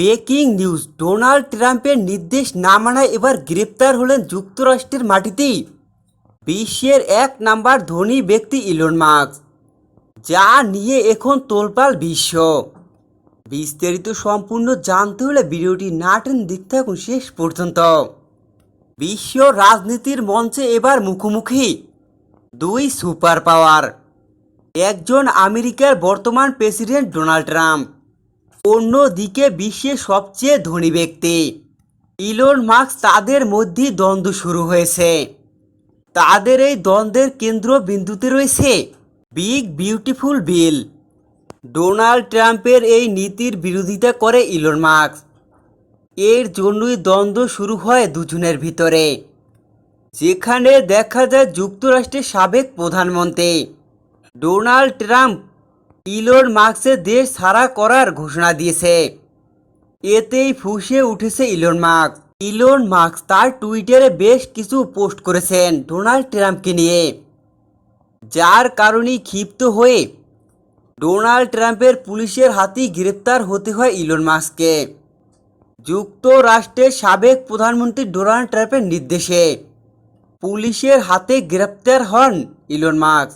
Breaking news, Donald ট্রাম্পের নির্দেশ না মানায় এবার গ্রেপ্তার হলেন যুক্তরাষ্ট্রের মাটিতেই বিশ্বের এক নাম্বার ধনী ব্যক্তি ইলন মার্কস যা নিয়ে এখন তোলপাল বিশ্ব। বিস্তারিত সম্পূর্ণ জানতে হলে ভিডিওটি না টেন দেখতে থাকুন শেষ পর্যন্ত। বিশ্ব রাজনীতির মঞ্চে এবার মুখোমুখি। দুই সুপার পাওয়ার একজন আমেরিকার বর্তমান প্রেসিডেন্ট ডোনাল্ড ট্রাম্প। অন্যদিকে বিশ্বের সবচেয়ে ধনী ব্যক্তি। ইলন মার্কস তাদের মধ্যেই দ্বন্দ্ব শুরু হয়েছে। তাদের এই দ্বন্দ্বের কেন্দ্রবিন্দুতে রয়েছে বিগ বিউটিফুল বিল ডোনাল্ড ট্রাম্পের এই নীতির বিরোধিতা করে ইলন মার্কস এর জন্যই দ্বন্দ্ব শুরু হয় দুজনের ভিতরে। যেখানে দেখা যায় যুক্তরাষ্ট্রের সাবেক প্রধানমন্ত্রী ডোনাল্ড ট্রাম্প ইলন মার্কসের দেশ ছাড়া করার ঘোষণা দিয়েছে। এতেই ফুসে উঠেছে ইলন মার্কস ইলন মার্কস তার টুইটারে বেশ কিছু পোস্ট করেছেন ডোনাল্ড ট্রাম্পকে নিয়ে। যার কারণেই ক্ষিপ্ত হয়ে ডোনাল্ড ট্রাম্পের পুলিশের হাতেই গ্রেপ্তার হতে হয় ইলন মার্কসকে যুক্তরাষ্ট্রের সাবেক প্রধানমন্ত্রী ডোনাল্ড ট্রাম্পের নির্দেশে পুলিশের হাতে গ্রেপ্তার হন ইলন মার্কস